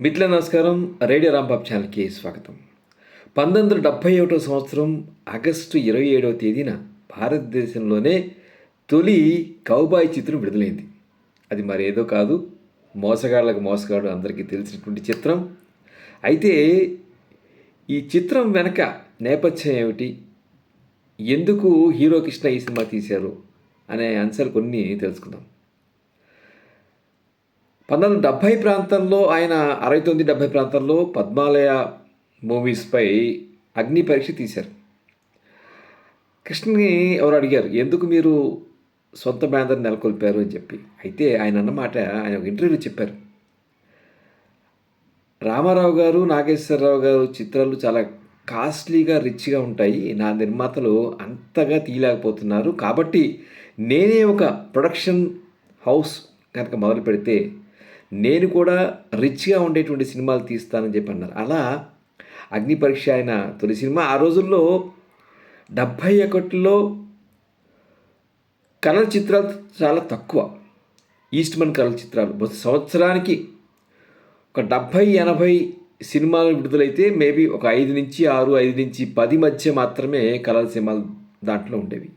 మిత్రుల నమస్కారం రేడియో రాంబాబ్ ఛానల్కి స్వాగతం. పంతొమ్మిది వందల డెబ్భై ఒకటో సంవత్సరం ఆగస్టు ఇరవై ఏడవ తేదీన భారతదేశంలోనే తొలి కౌబాయ్ చిత్రం విడుదలైంది. అది మరేదో కాదు మోసగాళ్ళకు మోసగాడు అందరికీ తెలిసినటువంటి చిత్రం. అయితే ఈ చిత్రం వెనక నేపథ్యం ఏమిటి? ఎందుకు హీరో కృష్ణ ఈ సినిమా తీశారు? అనే అంశాలు కొన్ని తెలుసుకుందాం. పంతొమ్మిది వందల డెబ్భై ప్రాంతంలో ఆయన అరవై తొమ్మిది డెబ్భై ప్రాంతంలో పద్మాలయ మూవీస్పై అగ్ని పరీక్ష తీశారు. కృష్ణని ఎవరు అడిగారు? ఎందుకు మీరు సొంత బ్యానర్ నెలకొల్పారు? అని చెప్పి. అయితే ఆయన అన్నమాట ఆయన ఒక ఇంటర్వ్యూలో చెప్పారు. రామారావు గారు నాగేశ్వరరావు గారు చిత్రాలు చాలా కాస్ట్లీగా రిచ్గా ఉంటాయి. నా నిర్మాతలు అంతగా తీయలేకపోతున్నారు. కాబట్టి నేనే ఒక ప్రొడక్షన్ హౌస్ కనుక మొదలు పెడితే నేను కూడా రిచ్గా ఉండేటువంటి సినిమాలు తీస్తానని చెప్పి అన్నారు. అలా అగ్ని పరీక్ష ఆయన తొలి సినిమా ఆ రోజుల్లో డెబ్భై ఒకటిలో కలర్ చిత్రాలు చాలా తక్కువ. ఈస్ట్మన్ కలర్ చిత్రాలు. సంవత్సరానికి ఒక డెబ్భై ఎనభై సినిమాలు విడుదలైతే మేబీ ఒక ఐదు నుంచి ఆరు ఐదు నుంచి పది మధ్య మాత్రమే కలర్ సినిమాలు దాంట్లో ఉండేవి.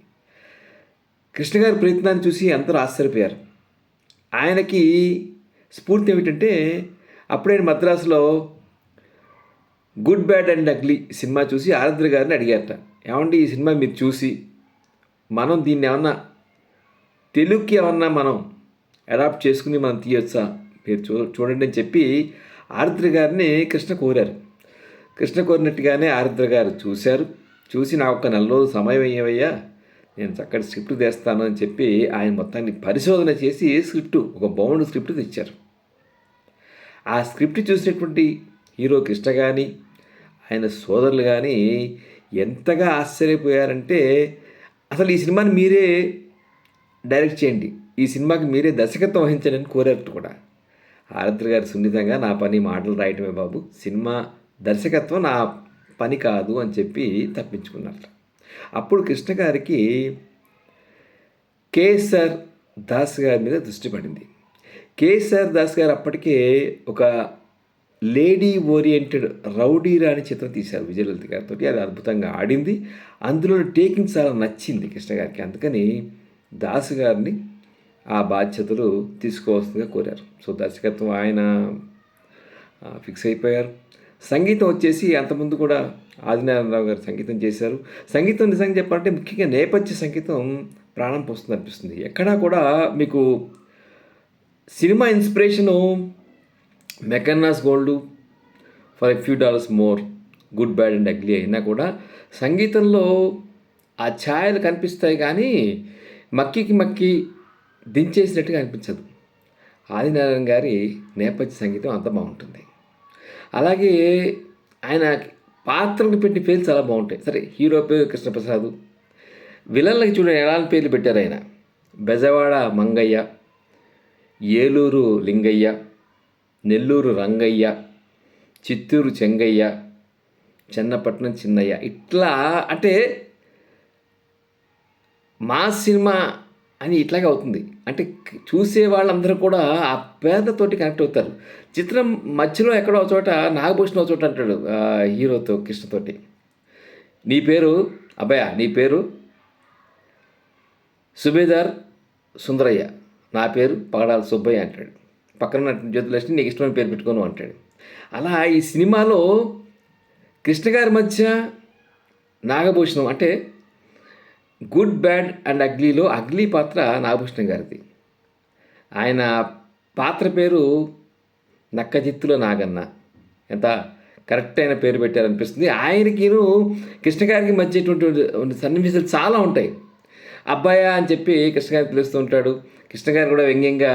కృష్ణ గారి ప్రయత్నాన్ని చూసి అందరూ ఆశ్చర్యపోయారు. ఆయనకి స్ఫూర్తి ఏమిటంటే అప్పుడే మద్రాసులో good bad and ugly cinema చూసి ఆరాధ్ర గారిని అడిగారట. ఏమండి ఈ సినిమా మీరు చూసి మనం దీన్ని ఏమన్నా తెలుగుకి ఏమన్నా మనం అడాప్ట్ చేసుకుని మనం తీయొచ్చా? మీరు చూ చూడండి అని చెప్పి ఆరుద్ర గారిని కృష్ణ కోరారు. కృష్ణ కోరినట్టుగానే ఆరుద్ర గారు చూశారు. చూసి నాకు ఒక నెల రోజులు సమయం అయ్యేవయ్యా నేను చక్కటి స్క్రిప్ట్ తెస్తాను అని చెప్పి ఆయన మొత్తాన్ని పరిశోధన చేసి స్క్రిప్ట్ ఒక బౌండ్ స్క్రిప్ట్ తెచ్చారు. ఆ స్క్రిప్ట్ చూసినటువంటి హీరో కృష్ణ కానీ ఆయన సోదరులు కానీ ఎంతగా ఆశ్చర్యపోయారంటే అసలు ఈ సినిమాని మీరే డైరెక్ట్ చేయండి. ఈ సినిమాకి మీరే దర్శకత్వం వహించండి అని కోరారు కూడా. ఆరాధ్ర గారు సున్నితంగా నా పని మాటలు రాయటమే బాబు సినిమా దర్శకత్వం నా పని కాదు అని చెప్పి తప్పించుకున్నారు. అప్పుడు కృష్ణ గారికి కేఎస్ఆర్ దాస్ గారి మీద దృష్టి పడింది. కేఎస్ఆర్ దాస్ గారు అప్పటికే ఒక లేడీ ఓరియంటెడ్ రౌడీ రాణి చిత్రం తీశారు విజయలలిత గారితో అది అద్భుతంగా ఆడింది. అందులో టేకింగ్ చాలా నచ్చింది కృష్ణ గారికి. అందుకని దాస్ గారిని ఆ బాధ్యతలు తీసుకోవాల్సిందిగా కోరారు. సో దర్శకత్వం ఆయన ఫిక్స్ అయిపోయారు. సంగీతం వచ్చేసి అంతకుముందు కూడా ఆదినారాయణరావు గారు సంగీతం చేశారు. సంగీతం నిజంగా చెప్పాలంటే ముఖ్యంగా నేపథ్య సంగీతం ప్రాణం పోస్తుంది అనిపిస్తుంది. ఎక్కడా కూడా మీకు cinema inspiration Mackenna's Gold for a few dollars more good bad and ugly అయినా కూడా సంగీతంలో ఆ ఛాయలు కనిపిస్తాయి కానీ మక్కికి మక్కి దించేసినట్టుగా అనిపించదు. ఆదినారాయణ గారి నేపథ్య సంగీతం అంత బాగుంటుంది. అలాగే ఆయన పాత్రలు పెట్టిన పేర్లు చాలా బాగుంటాయి. సరే హీరో పేరు కృష్ణప్రసాద్. విలన్లకి చూడండి ఎలాంటి పేర్లు పెట్టారు ఆయన? బెజవాడ మంగయ్య ఏలూరు లింగయ్య నెల్లూరు రంగయ్య చిత్తూరు చెంగయ్య చెన్నపట్నం చిన్నయ్య ఇట్లా అంటే మా సినిమా అని ఇట్లాగే అవుతుంది. అంటే చూసే వాళ్ళందరూ కూడా ఆ పేదతోటి కనెక్ట్ అవుతారు. చిత్రం మధ్యలో ఎక్కడో చోట నాగభూషణ్ చోట అంటాడు హీరోతో కృష్ణతోటి. నీ పేరు? అబ్బాయ నీ పేరు? సుబేదార్ సుందరయ్య. నా పేరు పగడాల సుబ్బయ్య అంటాడు. పక్కన జ్యోతిలక్ష్మి నీకు ఇష్టమైన పేరు పెట్టుకోను అంటాడు. అలా ఈ సినిమాలో కృష్ణ గారి మధ్య నాగభూషణం అంటే గుడ్ బ్యాడ్ అండ్ అగ్లీలో అగ్లీ పాత్ర నాగభూషణం గారిది. ఆయన పాత్ర పేరు నక్కజిత్తులో నాగన్న. ఎంత కరెక్ట్ అయిన పేరు పెట్టారనిపిస్తుంది. ఆయనకిను కృష్ణ గారికి మధ్యటువంటి సన్నివేశాలు చాలా ఉంటాయి. అబ్బాయ అని చెప్పి కృష్ణగారిని పిలుస్తూ ఉంటాడు. కృష్ణ గారు కూడా వ్యంగ్యంగా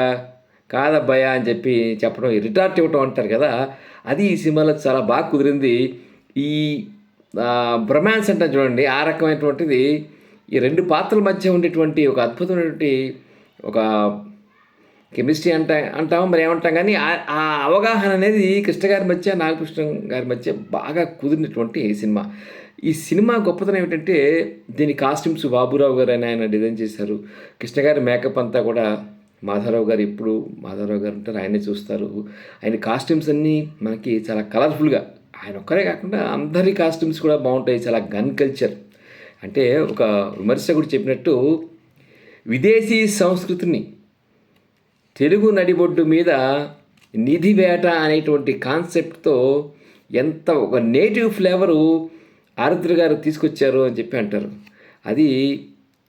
కాదబ్బాయ అని చెప్పి చెప్పడం రిటార్ట్ ఇవ్వటం అంటారు కదా. అది ఈ సినిమాలో చాలా బాగా కుదిరింది. ఈ బ్రొమాన్స్ అంటే చూడండి ఆ రకమైనటువంటిది ఈ రెండు పాత్రల మధ్య ఉండేటువంటి ఒక అద్భుతమైనటువంటి ఒక కెమిస్ట్రీ అంటా అంటాం మరి ఏమంటాం కానీ ఆ అవగాహన అనేది కృష్ణ గారి మధ్య నాగకృష్ణ గారి మధ్య బాగా కుదిరినటువంటి సినిమా. ఈ సినిమా గొప్పతనం ఏమిటంటే దీని కాస్ట్యూమ్స్ బాబురావు గారు అని ఆయన డిజైన్ చేశారు. కృష్ణ గారి మేకప్ అంతా కూడా మాధవరావు గారు ఎప్పుడు మాధవరావు గారు ఉంటారు ఆయనే చూస్తారు. ఆయన కాస్ట్యూమ్స్ అన్నీ మనకి చాలా కలర్ఫుల్గా ఆయన ఒక్కరే కాకుండా అందరి కాస్ట్యూమ్స్ కూడా బాగుంటాయి. చాలా గన్ కల్చర్. అంటే ఒక విమర్శకుడు చెప్పినట్టు విదేశీ సంస్కృతిని తెలుగు నడిబొడ్డు మీద నిధి వేట అనేటువంటి కాన్సెప్ట్తో ఎంత ఒక నేటివ్ ఫ్లేవరు ఆరుద్ర గారు తీసుకొచ్చారు అని చెప్పి అంటారు. అది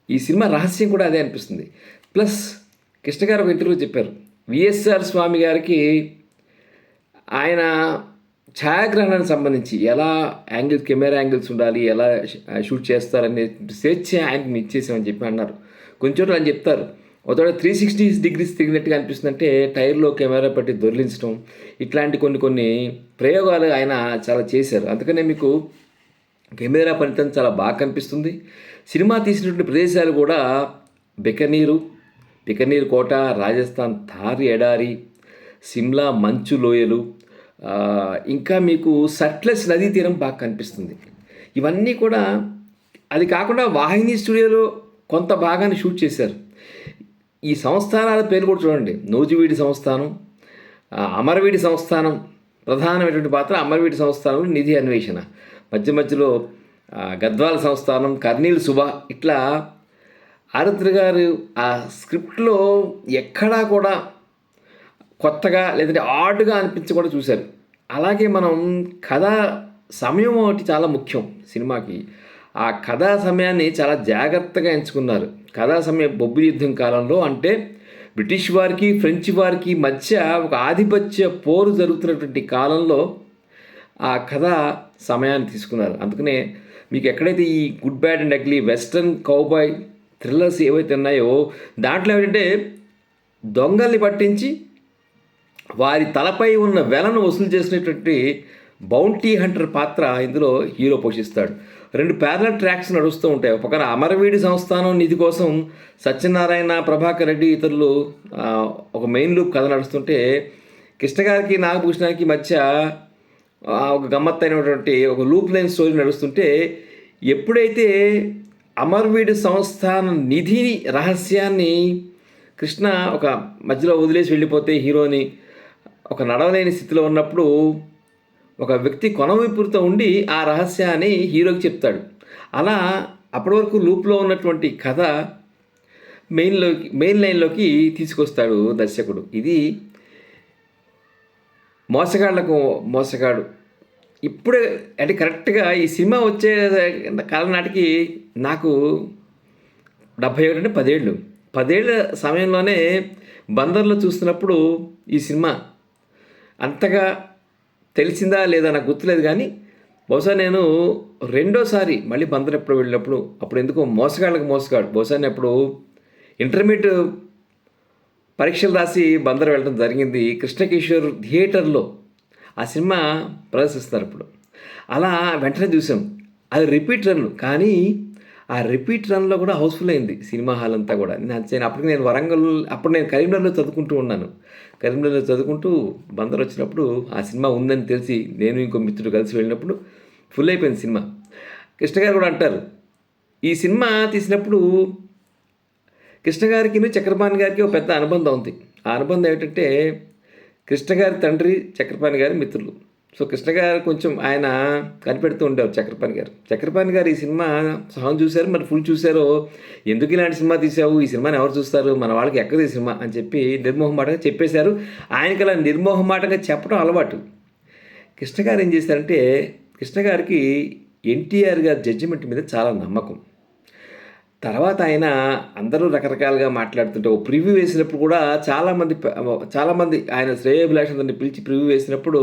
ఈ సినిమా రహస్యం కూడా అదే అనిపిస్తుంది. ప్లస్ కృష్ణ గారు ఒక ఇంటర్వ్యూ చెప్పారు. విఎస్ఆర్ స్వామి గారికి ఆయన ఛాయాగ్రహణానికి సంబంధించి ఎలా యాంగిల్ కెమెరా యాంగిల్స్ ఉండాలి ఎలా షూట్ చేస్తారనే స్వేచ్ఛ ఆయనకి ఇచ్చేసామని చెప్పి అన్నారు. కొంచెం చోట్ల చెప్తారు. ఒకవేళ త్రీ సిక్స్టీ డిగ్రీస్ తిరిగినట్టుగా అనిపిస్తుంది అంటే టైర్లో కెమెరా పెట్టి దొరిలించడం ఇట్లాంటి కొన్ని కొన్ని ప్రయోగాలు ఆయన చాలా చేశారు. అందుకనే మీకు కెమెరా పనితనం చాలా బాగా కనిపిస్తుంది. సినిమా తీసినటువంటి ప్రదేశాలు కూడా బికనీరు బికనీర్ కోట రాజస్థాన్ థార్ ఎడారి సిమ్లా మంచు లోయలు ఇంకా మీకు సట్లెస్ నదీ తీరం బాగా కనిపిస్తుంది. ఇవన్నీ కూడా అది కాకుండా వాహిని స్టూడియోలో కొంత భాగాన్ని షూట్ చేశారు. ఈ సంస్థానాల పేరు కూడా చూడండి. నూజివీడి సంస్థానం అమరవీడి సంస్థానం ప్రధానమైనటువంటి పాత్ర అమరవీడి సంస్థానంలో నిధి అన్వేషణ. మధ్య మధ్యలో గద్వాల సంస్థానం కర్నీలు సుభ ఇట్లా ఆరుద్ర గారు ఆ స్క్రిప్ట్లో ఎక్కడా కూడా కొత్తగా లేదంటే ఆడ్గా అనిపించకుండా చూశారు. అలాగే మనం కథ సమయం ఒకటి చాలా ముఖ్యం సినిమాకి. ఆ కథా సమయాన్ని చాలా జాగ్రత్తగా ఎంచుకున్నారు. కథా సమయం బొబ్బు యుద్ధం కాలంలో అంటే బ్రిటిష్ వారికి ఫ్రెంచ్ వారికి మధ్య ఒక ఆధిపత్య పోరు జరుగుతున్నటువంటి కాలంలో ఆ కథ సమయాన్ని తీసుకున్నారు. అందుకనే మీకు ఎక్కడైతే ఈ good bad and ugly western cowboy thrillers ఏవైతే ఉన్నాయో దాంట్లో ఏంటంటే దొంగల్ని పట్టించి వారి తలపై ఉన్న వెలను వసూలు చేసినటువంటి బౌంటీ హంటర్ పాత్ర ఇందులో హీరో పోషిస్తాడు. రెండు ప్యారల ట్రాక్స్ నడుస్తూ ఉంటాయి. ఒక పక్కన అమరవీడి సంస్థానం నిధి కోసం సత్యనారాయణ ప్రభాకర్ రెడ్డి ఇతరులు ఒక మెయిన్ లూప్ కథ నడుస్తుంటే కృష్ణ గారికి నాగభూషణానికి మధ్య ఒక ఒక గమ్మత్తైనటువంటి ఒక లూప్ లైన్ స్టోరీ నడుస్తుంటే ఎప్పుడైతే అమర్వీడి సంస్థానం నిధిని రహస్యాన్ని కృష్ణ ఒక మధ్యలో వదిలేసి వెళ్ళిపోతే హీరోని ఒక నడవలేని స్థితిలో ఉన్నప్పుడు ఒక వ్యక్తి కొనవైపుతో ఉండి ఆ రహస్యాన్ని హీరోకి చెప్తాడు. అలా అప్పటి వరకు లూప్లో ఉన్నటువంటి కథ మెయిన్లోకి మెయిన్ లైన్లోకి తీసుకొస్తాడు దర్శకుడు. ఇది మోసగాళ్ళకు మోసగాడు. ఇప్పుడే అంటే కరెక్ట్గా ఈ సినిమా వచ్చే కాలం నాటికి నాకు డెబ్భై ఒకటి అంటే పదేళ్ళు. పదేళ్ళ సమయంలోనే బందర్లో చూస్తున్నప్పుడు ఈ సినిమా అంతగా తెలిసిందా లేదా నాకు గుర్తులేదు కానీ బహుశా నేను రెండోసారి మళ్ళీ బందర్ ఎప్పుడు వెళ్ళినప్పుడు అప్పుడు ఎందుకో మోసగాళ్ళకి మోసగాడు. బహుశా నేను అప్పుడు ఇంటర్మీడియట్ పరీక్షలు రాసి బందర్ వెళ్ళడం జరిగింది కృష్ణకిషోర్ థియేటర్లో. ఆ సినిమా ప్రదర్శిస్తారు ఇప్పుడు అలా వెంటనే చూసాం. అది రిపీట్ రన్ కానీ ఆ రిపీట్ రన్లో కూడా హౌస్ఫుల్ అయింది సినిమా హాల్ అంతా కూడా. నేను అప్పటికి నేను వరంగల్ అప్పుడు నేను కరీంనగర్లో చదువుకుంటూ ఉన్నాను. కరీంనగర్లో చదువుకుంటూ బందర్ వచ్చినప్పుడు ఆ సినిమా ఉందని తెలిసి నేను ఇంకో మిత్రుడు కలిసి వెళ్ళినప్పుడు ఫుల్ అయిపోయింది సినిమా. కృష్ణ గారు కూడా అంటారు ఈ సినిమా తీసినప్పుడు కృష్ణ గారికి చక్రపాణి గారికి ఒక పెద్ద అనుబంధం ఉంది. ఆ అనుబంధం ఏమిటంటే కృష్ణ గారి తండ్రి చక్రపాణి గారి మిత్రులు. సో కృష్ణ గారు కొంచెం ఆయన కనిపెడుతూ ఉండేవారు చక్రపాణి గారు. చక్రపాణి గారు ఈ సినిమా సహం చూశారు మరి ఫుల్ చూశారు? ఎందుకు ఇలాంటి సినిమా తీసావు ఈ సినిమాని ఎవరు చూస్తారు? మన వాళ్ళకి ఎక్కదు ఈ సినిమా అని చెప్పి నిర్మోహమాటంగా చెప్పేశారు. ఆయనకి అలా నిర్మోహమాటంగా చెప్పడం అలవాటు. కృష్ణ గారు ఏం చేశారంటే కృష్ణ గారికి ఎన్టీఆర్ గారి జడ్జిమెంట్ మీద చాలా నమ్మకం. తర్వాత ఆయన అందరూ రకరకాలుగా మాట్లాడుతుంటే ఓ ప్రివ్యూ వేసినప్పుడు కూడా చాలామంది చాలామంది ఆయన శ్రేయోభిలాషందరిని పిలిచి ప్రివ్యూ వేసినప్పుడు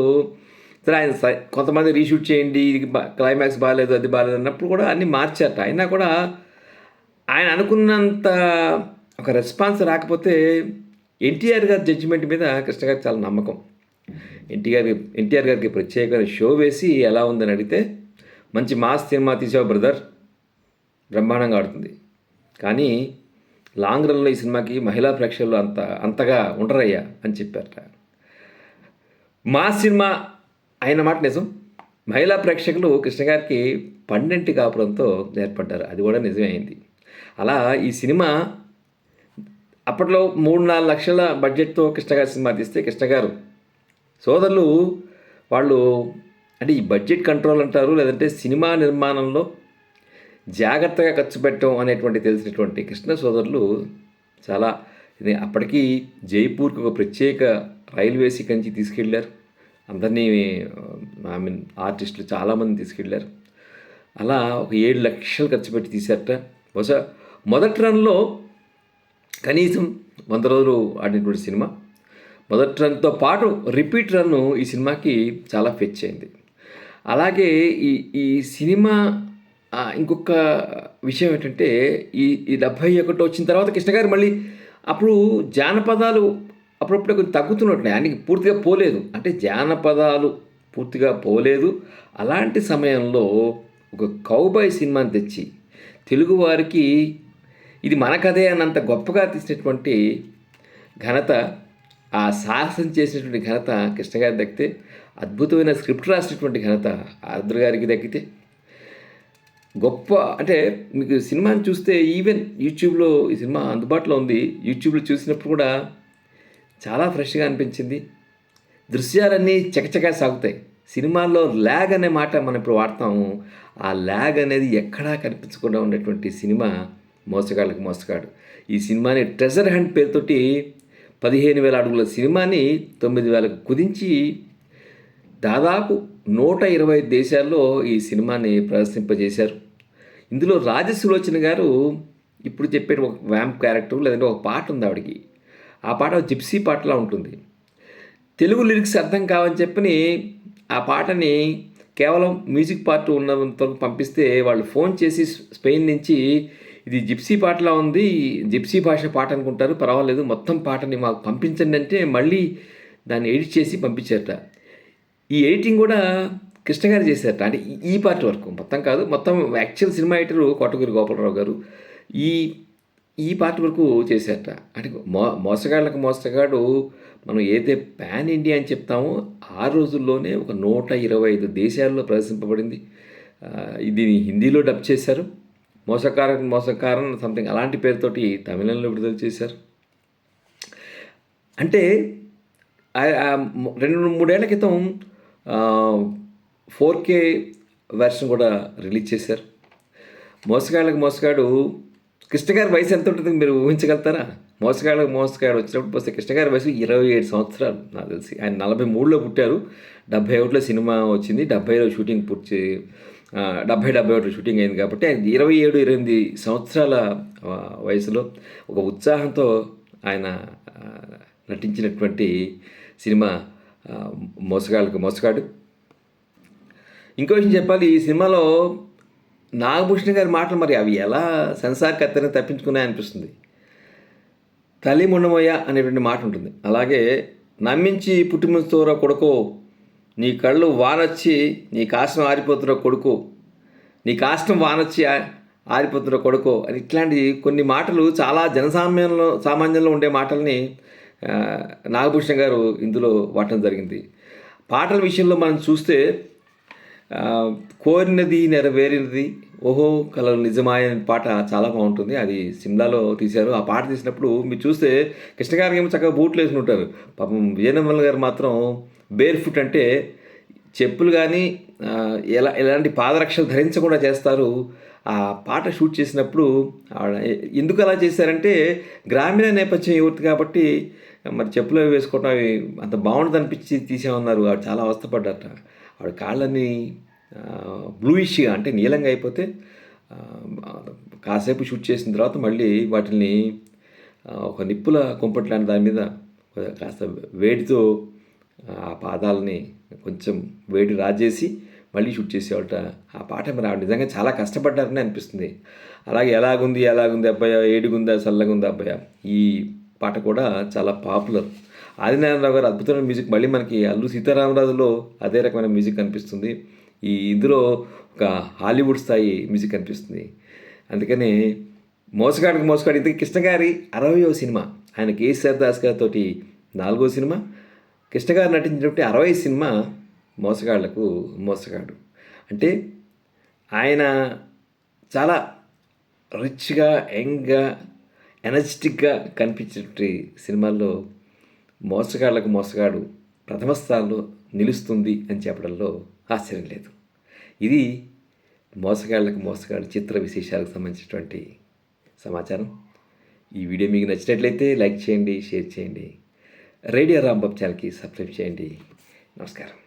సరే ఆయన కొంతమంది రీషూట్ చేయండి ఇది క్లైమాక్స్ బాగాలేదు అది బాగాలేదు అన్నప్పుడు కూడా అన్నీ మార్చారట. అయినా కూడా ఆయన అనుకున్నంత ఒక రెస్పాన్స్ రాకపోతే ఎన్టీఆర్ గారి జడ్జిమెంట్ మీద కృష్ణ గారికి చాలా నమ్మకం. ఎన్టీఆర్ ఎన్టీఆర్ గారికి ప్రత్యేకమైన షో వేసి ఎలా ఉందని అడిగితే మంచి మాస్ సినిమా తీసావు బ్రదర్ బ్రహ్మాండంగా ఆడుతుంది. కానీ లాంగ్ రన్లో ఈ సినిమాకి మహిళా ప్రేక్షకులు అంత అంతగా ఉండరయ్యా అని చెప్పారట. మా సినిమా ఆయన మాట నిజం. మహిళా ప్రేక్షకులు కృష్ణ గారికి పన్నెంటి కాపురంతో ఏర్పడ్డారు. అది కూడా నిజమే అయింది. అలా ఈ సినిమా అప్పట్లో మూడు నాలుగు లక్షల బడ్జెట్తో కృష్ణ గారి సినిమా తీస్తే కృష్ణ గారు సోదరులు వాళ్ళు అంటే ఈ బడ్జెట్ కంట్రోల్ అంటారు లేదంటే సినిమా నిర్మాణంలో జాగ్రత్తగా ఖర్చు పెట్టడం అనేటువంటి తెలిసినటువంటి కృష్ణ సోదరులు చాలా ఇది జైపూర్కి ఒక ప్రత్యేక రైల్వే కంచి తీసుకెళ్ళారు అందరినీ ఐ మీన్ ఆర్టిస్టులు చాలామంది తీసుకెళ్ళారు. అలా ఒక ఏడు లక్షలు ఖర్చు పెట్టి తీశారట. బహుశా మొదటి రన్లో కనీసం వంద రోజులు ఆడినటువంటి సినిమా. మొదటి రన్తో పాటు రిపీట్ రన్ ఈ సినిమాకి చాలా ఫెచ్ అయింది. అలాగే ఈ ఈ సినిమా ఇంకొక విషయం ఏంటంటే ఈ ఈ డెబ్భై ఒకటి వచ్చిన తర్వాత కృష్ణ గారు మళ్ళీ అప్పుడు జానపదాలు అప్పుడప్పుడు కొంచెం తగ్గుతున్నట్టున్నాయి. ఆయనకి పూర్తిగా పోలేదు. అంటే జానపదాలు పూర్తిగా పోలేదు. అలాంటి సమయంలో ఒక కౌబాయ్ సినిమాని తెచ్చి తెలుగువారికి ఇది మన కథే అన్నంత గొప్పగా తీసినటువంటి ఘనత ఆ సాహసం చేసినటువంటి ఘనత కృష్ణ గారికి దక్కితే అద్భుతమైన స్క్రిప్ట్ రాసినటువంటి ఘనత ఆర్ద్ర గారికి దక్కితే గొప్ప అంటే మీకు సినిమాని చూస్తే ఈవెన్ యూట్యూబ్లో ఈ సినిమా అందుబాటులో ఉంది. యూట్యూబ్లో చూసినప్పుడు కూడా చాలా ఫ్రెష్గా అనిపించింది. దృశ్యాలన్నీ చకచకా సాగుతాయి. సినిమాల్లో ల్యాగ్ అనే మాట మనం ఇప్పుడు వాడతాము. ఆ ల్యాగ్ అనేది ఎక్కడా కనిపించకుండా ఉన్నటువంటి సినిమా మోసగాళ్ళకి మోసగాడు. ఈ సినిమాని ట్రెజర్ హ్యాండ్ పేరుతోటి పదిహేను వేల అడుగుల సినిమాని తొమ్మిది వేలకు కుదించి దాదాపు నూట ఇరవై దేశాల్లో ఈ సినిమాని ప్రదర్శింపజేశారు. ఇందులో రాజసులోచన గారు ఇప్పుడు చెప్పే ఒక వ్యాంప్ క్యారెక్టర్ లేదంటే ఒక పాట ఉంది ఆవిడకి. ఆ పాట జిప్సీ పాటలా ఉంటుంది. తెలుగు లిరిక్స్ అర్థం కావని చెప్పని ఆ పాటని కేవలం మ్యూజిక్ పార్ట్ ఉన్నంత పంపిస్తే వాళ్ళు ఫోన్ చేసి స్పెయిన్ నుంచి ఇది జిప్సీ పాటలా ఉంది జిప్సీ భాష పాట అనుకుంటారు పర్వాలేదు మొత్తం పాటని మాకు పంపించండి అంటే మళ్ళీ దాన్ని ఎడిట్ చేసి పంపించారట. ఈ ఎడిటింగ్ కూడా కృష్ణ గారు చేశారట అంటే ఈ- పార్ట్ వరకు మొత్తం కాదు మొత్తం actual cinema editor Kotagiri Gopalarao garu. ఈ ఈ పార్ట్ వరకు చేశారట. అంటే మో మోసగాళ్ళకు మోసగాడు మనం ఏదైతే పాన్ ఇండియా అని చెప్తామో ఆ రోజుల్లోనే ఒక నూట ఇరవై ఐదు దేశాల్లో ప్రదర్శింపబడింది. దీన్ని హిందీలో డబ్ చేశారు. మోసకారన్ మోసకారం సంథింగ్ అలాంటి పేరుతోటి తమిళంలో విడుదల చేశారు. అంటే రెండు మూడేళ్ళ క్రితం ఫోర్ కే వెర్షన్ కూడా రిలీజ్ చేశారు. మోసగాళ్ళకి మోసగాడు కృష్ణ గారి వయసు ఎంత ఉంటుంది మీరు ఊహించగలుగుతారా? మోసగాడు మోసగాడు వచ్చినప్పుడు వస్తే కృష్ణ గారి వయసు ఇరవై ఏడు సంవత్సరాలు నాకు తెలిసి. ఆయన నలభై మూడులో పుట్టారు. డెబ్బై ఒకటిలో సినిమా వచ్చింది. డెబ్బైలో షూటింగ్ పూర్తి డెబ్బై డెబ్బై ఒకటి షూటింగ్ అయింది కాబట్టి ఆయన ఇరవై ఏడు ఇరవై ఎనిమిది సంవత్సరాల వయసులో ఒక ఉత్సాహంతో ఆయన నటించినటువంటి సినిమా మోసగాళ్ళకు మోసగాడు. ఇంకో విషయం చెప్పాలి. ఈ సినిమాలో నాగభూషణ్ గారి మాటలు మరి అవి ఎలా సెన్సార్ కత్తెరని తప్పించుకున్నాయనిపిస్తుంది తల్లి ముండమయ్య అనేటువంటి మాట ఉంటుంది. అలాగే నమ్మించి పుట్టిమంచుతోరా కొడుకో నీ కళ్ళు వానొచ్చి నీ కాష్టం ఆరిపోతున్న కొడుకు నీ కాష్టం వానొచ్చి ఆరిపోతున్న కొడుకో అని ఇట్లాంటి కొన్ని మాటలు చాలా జనసామాన్యంలో సామాన్యంలో ఉండే మాటల్ని నాగభూషణ్ గారు ఇందులో వాడటం జరిగింది. పాటల విషయంలో మనం చూస్తే కోరినది నెరవేరినది. ఓహో కలలు నిజమాయని పాట చాలా బాగుంటుంది. అది సిమ్లాలో తీశారు. ఆ పాట తీసినప్పుడు మీరు చూస్తే కృష్ణ గారికి ఏమో చక్కగా బూట్లు వేసుకుని ఉంటారు. పాపం విజయనమ్మల గారు మాత్రం బేర్ ఫుట్ అంటే చెప్పులు కానీ ఎలా ఎలాంటి పాదరక్షలు ధరించకుండా చేస్తారు. ఆ పాట షూట్ చేసినప్పుడు ఎందుకు అలా చేశారంటే గ్రామీణ నేపథ్యం యువతి కాబట్టి మరి చెప్పులు అవి వేసుకోవడం అవి అంత బాగుండదు అనిపించి తీసామన్నారు చాలా అవస్థపడ్డారట. ఆవిడ కాళ్ళని బ్లూయిష్గా అంటే నీలంగా అయిపోతే కాసేపు షూట్ చేసిన తర్వాత మళ్ళీ వాటిని ఒక నిప్పుల కుంపటి లాంటి దాని మీద కాస్త వేడితో ఆ పాదాలని కొంచెం వేడి రాజేసి మళ్ళీ షూట్ చేసేవాళ్ళ ఆ పాట మరి ఆవిడ నిజంగా చాలా కష్టపడ్డారని అనిపిస్తుంది. అలాగే ఎలాగుంది ఎలాగుంది అబ్బాయ ఏడుగుందా చల్లగుందా అబ్బాయి ఈ పాట కూడా చాలా పాపులర్ ఆదినారాయణరావు గారు అద్భుతమైన మ్యూజిక్. మళ్ళీ మనకి అల్లు సీతారామరాజులో అదే రకమైన మ్యూజిక్ కనిపిస్తుంది. ఈ ఇందులో ఒక హాలీవుడ్ స్థాయి మ్యూజిక్ కనిపిస్తుంది. అందుకని మోసగాడికి మోసగాడు. ఇంతకీ కృష్ణ గారి అరవయో సినిమా ఆయన కేసీఆర్ దాస్ గారితో నాలుగో సినిమా కృష్ణ గారు నటించినటువంటి అరవై సినిమా మోసగాళ్ళకు మోసగాడు. అంటే ఆయన చాలా రిచ్గా యంగ్గా ఎనర్జెటిక్గా కనిపించేటువంటి సినిమాల్లో మోసగాళ్ళకు మోసగాడు ప్రథమ స్థానంలో నిలుస్తుంది అని చెప్పడంలో ఆశ్చర్యం లేదు. ఇది మోసగాళ్ళకు మోసగాడు చిత్ర విశేషాలకు సంబంధించినటువంటి సమాచారం. ఈ వీడియో మీకు నచ్చినట్లయితే లైక్ చేయండి షేర్ చేయండి. రేడియో రాంబాబు ఛానల్కి సబ్స్క్రైబ్ చేయండి. నమస్కారం.